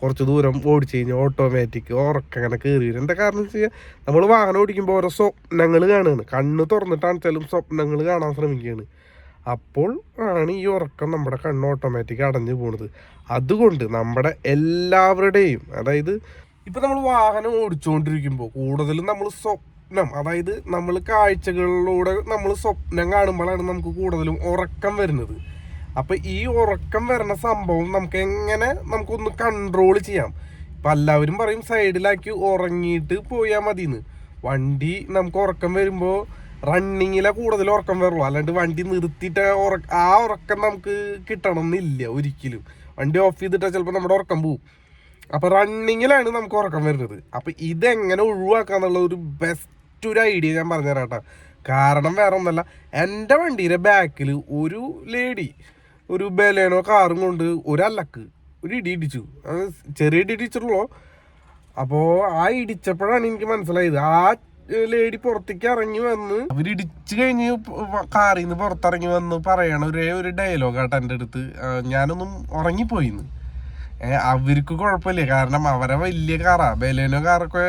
കുറച്ച് ദൂരം ഓടിച്ചു കഴിഞ്ഞാൽ ഓട്ടോമാറ്റിക് ഉറക്കം അങ്ങനെ കയറി വരും എന്താ കാരണം വെച്ച് കഴിഞ്ഞാൽ നമ്മൾ വാഹനം ഓടിക്കുമ്പോൾ ഓരോ സ്വപ്നങ്ങൾ കാണുകയാണ് കണ്ണ് തുറന്നിട്ടാണ് ചിലും സ്വപ്നങ്ങൾ കാണാൻ ശ്രമിക്കുകയാണ്. അപ്പോൾ ആണ് ഈ ഉറക്കം നമ്മുടെ കണ്ണ് ഓട്ടോമാറ്റിക് അടഞ്ഞു പോണത്. അതുകൊണ്ട് നമ്മുടെ എല്ലാവരുടെയും അതായത് ഇപ്പം നമ്മൾ വാഹനം ഓടിച്ചുകൊണ്ടിരിക്കുമ്പോൾ കൂടുതലും നമ്മൾ സ്വപ്നം അതായത് നമ്മൾ കാഴ്ചകളിലൂടെ നമ്മൾ സ്വപ്നം കാണുമ്പോഴാണ് നമുക്ക് കൂടുതലും ഉറക്കം വരുന്നത്. അപ്പൊ ഈ ഉറക്കം വരുന്ന സംഭവം നമുക്ക് എങ്ങനെ നമുക്കൊന്ന് കൺട്രോൾ ചെയ്യാം? ഇപ്പൊ എല്ലാവരും പറയും സൈഡിലാക്കി ഉറങ്ങിയിട്ട് പോയാൽ മതിന്ന്. വണ്ടി നമുക്ക് ഉറക്കം വരുമ്പോ റണ്ണിങ്ങിലെ കൂടുതൽ ഉറക്കം വരുള്ളൂ. അല്ലാണ്ട് വണ്ടി നിർത്തിയിട്ട് ആ ഉറക്കം നമുക്ക് കിട്ടണം എന്നില്ല ഒരിക്കലും. വണ്ടി ഓഫ് ചെയ്തിട്ടാൽ ചിലപ്പോൾ നമ്മുടെ ഉറക്കം പോവും. അപ്പൊ റണ്ണിങ്ങിലാണ് നമുക്ക് ഉറക്കം വരുന്നത്. അപ്പൊ ഇതെങ്ങനെ ഒഴിവാക്കാന്നുള്ള ഒരു ബെസ്റ്റ് ഒരു ഐഡിയ ഞാൻ പറഞ്ഞുതരാം കേട്ടോ കാരണം വേറെ ഒന്നല്ല എന്റെ വണ്ടിയുടെ ബാക്കിൽ ഒരു ലേഡി ഒരു ബലേനോ കാറും കൊണ്ട് ഒരല്ലക്ക് ഒരു ഇടി ഇടിച്ചു. അത് ചെറിയ ഇടി ഇടിച്ചിട്ടുള്ളൂ. അപ്പോൾ ആ ഇടിച്ചപ്പോഴാണ് എനിക്ക് മനസ്സിലായത്. ആ ലേഡി പുറത്തേക്ക് ഇറങ്ങി വന്ന് അവരിടിച്ചു കഴിഞ്ഞ് കാറിൽ നിന്ന് പുറത്തിറങ്ങി വന്ന് പറയണ ഒരേ ഒരു ഡയലോഗ് ആട്ടോ എന്റെ അടുത്ത്. ഞാനൊന്നും ഉറങ്ങിപ്പോയിന്ന്. ഏ, അവർക്ക് കുഴപ്പമില്ല. കാരണം അവരെ വലിയ കാറാ. ബലേനോ കാറൊക്കെ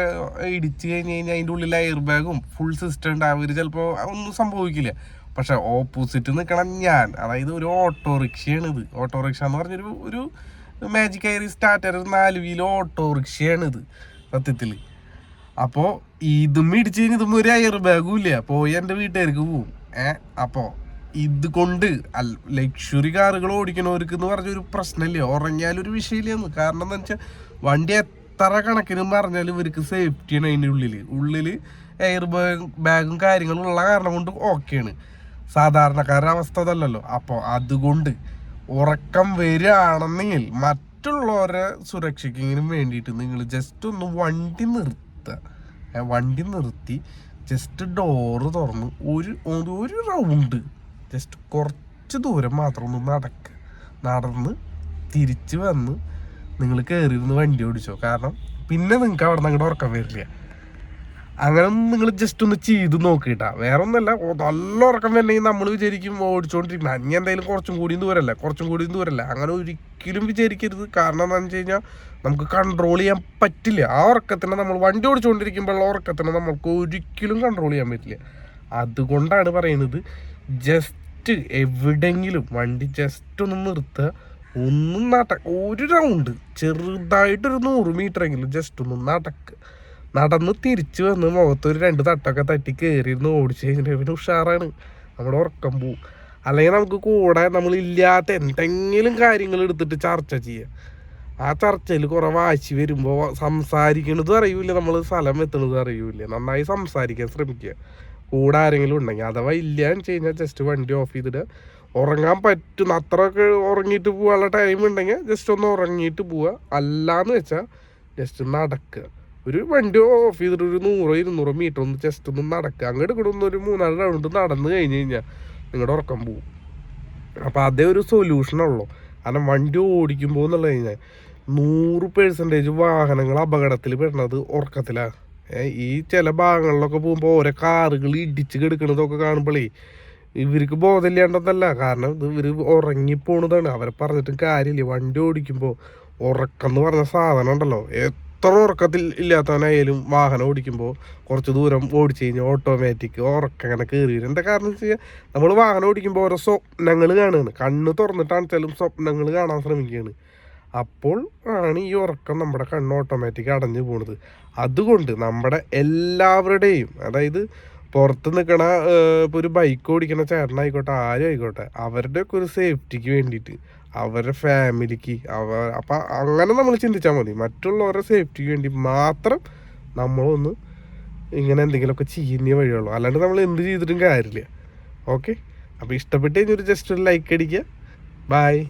ഇടിച്ചു കഴിഞ്ഞ് കഴിഞ്ഞാൽ അതിന്റെ ഉള്ളിൽ എയർ ബാഗും ഫുൾ സിസ്റ്റം ഉണ്ട്. അവർ ചിലപ്പോൾ ഒന്നും സംഭവിക്കില്ല. പക്ഷെ ഓപ്പോസിറ്റ് നിൽക്കണം ഞാൻ. അതായത് ഒരു ഓട്ടോറിക്ഷയാണ് ഇത് ഓട്ടോറിക്ഷ എന്ന് പറഞ്ഞൊരു ഒരു മാജിക് ഐറി സ്റ്റാർട്ടർ നാല് വീലോ ഓട്ടോറിക്ഷയാണ് ഇത് സത്യത്തിൽ അപ്പോൾ ഇതും ഇടിച്ച് കഴിഞ്ഞ് ഇതും ഒരു എയർ ബാഗും ഇല്ല? പോയി എന്റെ വീട്ടുകാർക്ക് പോവും. ഏ? അപ്പോൾ ഇത് കൊണ്ട് ലക്ഷറി കാറുകൾ ഓടിക്കണവർക്ക് എന്ന് പറഞ്ഞ പറഞ്ഞൊരു പ്രശ്നമില്ല? ഉറങ്ങിയാലൊരു വിഷയമില്ലെന്ന്. കാരണം എന്താ വെച്ചാൽ വണ്ടി എത്ര കണക്കിനും പറഞ്ഞാലും ഇവർക്ക് സേഫ്റ്റിയാണ് അതിന്റെ ഉള്ളിൽ ഉള്ളിൽ എയർ ബാഗ് ബാഗും കാര്യങ്ങളും ഉള്ള കാരണം കൊണ്ട് ഓക്കെയാണ് സാധാരണക്കാരുടെ അവസ്ഥ അതല്ലല്ലോ അപ്പോൾ അതുകൊണ്ട് ഉറക്കം വരികയാണെന്നെങ്കിൽ മറ്റുള്ളവരെ സുരക്ഷയ്ക്കെങ്കിലും വേണ്ടിയിട്ട് നിങ്ങൾ ജസ്റ്റ് ഒന്ന് വണ്ടി നിർത്തുക. വണ്ടി നിർത്തി ജസ്റ്റ് ഡോറ് തുറന്ന് ഒരു ഒരു- റൗണ്ട് ജസ്റ്റ് കുറച്ച് ദൂരം മാത്രം ഒന്ന് നടക്കുക നടന്ന് തിരിച്ച് വന്ന് നിങ്ങൾ കയറിയിരുന്ന് വണ്ടി ഓടിച്ചോ. കാരണം പിന്നെ നിങ്ങൾക്ക് അവിടെ നിന്ന് അങ്ങോട്ട് ഉറക്കം വരില്ല. അങ്ങനെ നിങ്ങൾ ജസ്റ്റ് ഒന്ന് ചെയ്ത് നോക്കിട്ടാ. വേറെ ഒന്നല്ല നല്ല ഉറക്കം വരണമെങ്കിൽ നമ്മൾ വിചാരിക്കും ഓടിച്ചോണ്ടിരിക്കണം അഞ്ഞ എന്തായാലും കുറച്ചും കൂടി ദൂരല്ല കുറച്ചും കൂടി ദൂരല്ല അങ്ങനെ ഒരിക്കലും വിചാരിക്കരുത്. കാരണം എന്താണെന്ന് വെച്ച് കഴിഞ്ഞാൽ നമുക്ക് കൺട്രോൾ ചെയ്യാൻ പറ്റില്ല. ആ ഉറക്കത്തിനെ നമ്മൾ വണ്ടി ഓടിച്ചുകൊണ്ടിരിക്കുമ്പോഴുള്ള ഉറക്കത്തിനെ നമുക്ക് ഒരിക്കലും കൺട്രോൾ ചെയ്യാൻ പറ്റില്ല. അതുകൊണ്ടാണ് പറയുന്നത് ജസ്റ്റ് എവിടെങ്കിലും വണ്ടി ജസ്റ്റ് ഒന്ന് നിർത്തുക ഒന്നും നടക്ക ഒരു റൗണ്ട് ചെറുതായിട്ടൊരു നൂറ് മീറ്റർ എങ്കിലും ജസ്റ്റ് ഒന്ന് നടക്കുക നടന്ന് തിരിച്ചു വന്ന് മുഖത്തൊരു രണ്ട് തട്ടൊക്കെ തട്ടി കയറിയിരുന്ന് ഓടിച്ചു കഴിഞ്ഞിട്ട് പിന്നെ ഉഷാറാണ്. നമ്മുടെ ഉറക്കം പോവും. അല്ലെങ്കിൽ നമുക്ക് കൂടെ നമ്മളില്ലാത്ത എന്തെങ്കിലും കാര്യങ്ങൾ എടുത്തിട്ട് ചർച്ച ചെയ്യാം. ആ ചർച്ചയിൽ കുറെ വാശി വരുമ്പോൾ സംസാരിക്കണതും അറിയൂല നമ്മൾ സ്ഥലം എത്തുന്നതും അറിയൂല നന്നായി സംസാരിക്കാൻ ശ്രമിക്കുക. കൂടെ ആരെങ്കിലും ഉണ്ടെങ്കിൽ അഥവാ ഇല്ല എന്ന് വെച്ച് കഴിഞ്ഞാൽ ജസ്റ്റ് വണ്ടി ഓഫ് ചെയ്തിട്ട് ഉറങ്ങാൻ പറ്റുന്ന അത്രയൊക്കെ ഉറങ്ങിയിട്ട് പോകാനുള്ള ടൈം ഉണ്ടെങ്കിൽ ജസ്റ്റ് ഒന്ന് ഉറങ്ങിയിട്ട് പോവുക. അല്ലാന്ന് വെച്ചാൽ ജസ്റ്റ് നടക്കുക. ഒരു വണ്ടി ഓഫ് ചെയ്തിട്ട് ഒരു നൂറോ ഇരുന്നൂറോ മീറ്റർ ഒന്ന് ജസ്റ്റ് ഒന്ന് നടക്കുക അങ്ങോട്ട് ഇവിടെ ഒന്ന് ഒരു മൂന്നാൽ റൗണ്ട് നടന്നു കഴിഞ്ഞ് കഴിഞ്ഞാൽ നിങ്ങളുടെ ഉറക്കം പോവും. അപ്പോൾ അതേ ഒരു സൊല്യൂഷൻ ഉള്ളൂ കാരണം വണ്ടി ഓടിക്കുമ്പോൾ എന്നുള്ള കഴിഞ്ഞാൽ നൂറ് പേഴ്സന്റേജ് വാഹനങ്ങൾ അപകടത്തിൽ പെടുന്നത് ഉറക്കത്തിലാണ് ഈ ചില ഭാഗങ്ങളിലൊക്കെ പോകുമ്പോൾ ഓരോ കാറുകൾ ഇടിച്ച് കെടുക്കണതൊക്കെ കാണുമ്പോഴേ ഇവർക്ക് ബോധമില്ലാണ്ടതല്ല കാരണം ഇത് ഇവർ ഉറങ്ങിപ്പോണതാണ് അവരെ പറഞ്ഞിട്ടും കാര്യമില്ല. വണ്ടി ഓടിക്കുമ്പോൾ ഉറക്കം എന്ന് പറഞ്ഞ സാധനം ഉണ്ടല്ലോ. എത്ര ഉറക്കത്തിൽ ഇല്ലാത്തവനായാലും വാഹനം ഓടിക്കുമ്പോൾ കുറച്ച് ദൂരം ഓടിച്ചു കഴിഞ്ഞാൽ ഓട്ടോമാറ്റിക് ഉറക്കം അങ്ങനെ കയറി വരും. എന്താ കാരണം വെച്ച് കഴിഞ്ഞാൽ നമ്മൾ വാഹനം ഓടിക്കുമ്പോൾ ഓരോ സ്വപ്നങ്ങൾ കാണുകയാണ്. കണ്ണ് തുറന്നിട്ടാണെച്ചാലും സ്വപ്നങ്ങൾ കാണാൻ ശ്രമിക്കുകയാണ്. അപ്പോൾ ആണ് ഈ ഉറക്കം നമ്മുടെ കണ്ണ് ഓട്ടോമാറ്റിക് അടഞ്ഞു പോണത്. അതുകൊണ്ട് നമ്മുടെ എല്ലാവരുടെയും അതായത് പുറത്ത് നിൽക്കണ ഇപ്പോൾ ഒരു ബൈക്ക് ഓടിക്കണ ചേട്ടനായിക്കോട്ടെ ആരും ആയിക്കോട്ടെ അവരുടെയൊക്കെ ഒരു സേഫ്റ്റിക്ക് വേണ്ടിയിട്ട് അവരുടെ ഫാമിലിക്ക് അവ അപ്പം അങ്ങനെ നമ്മൾ ചിന്തിച്ചാൽ മതി. മറ്റുള്ളവരുടെ സേഫ്റ്റിക്ക് വേണ്ടി മാത്രം നമ്മളൊന്ന് ഇങ്ങനെ എന്തെങ്കിലുമൊക്കെ ചെയ്യുന്നേ വഴിയുള്ളൂ. അല്ലാണ്ട് നമ്മൾ എന്ത് ചെയ്തിട്ടും കാര്യമില്ല. ഓക്കെ അപ്പോൾ ഇഷ്ടപ്പെട്ട് കഴിഞ്ഞൊരു ജസ്റ്റ് ഒരു ലൈക്ക് അടിക്കുക. ബായ്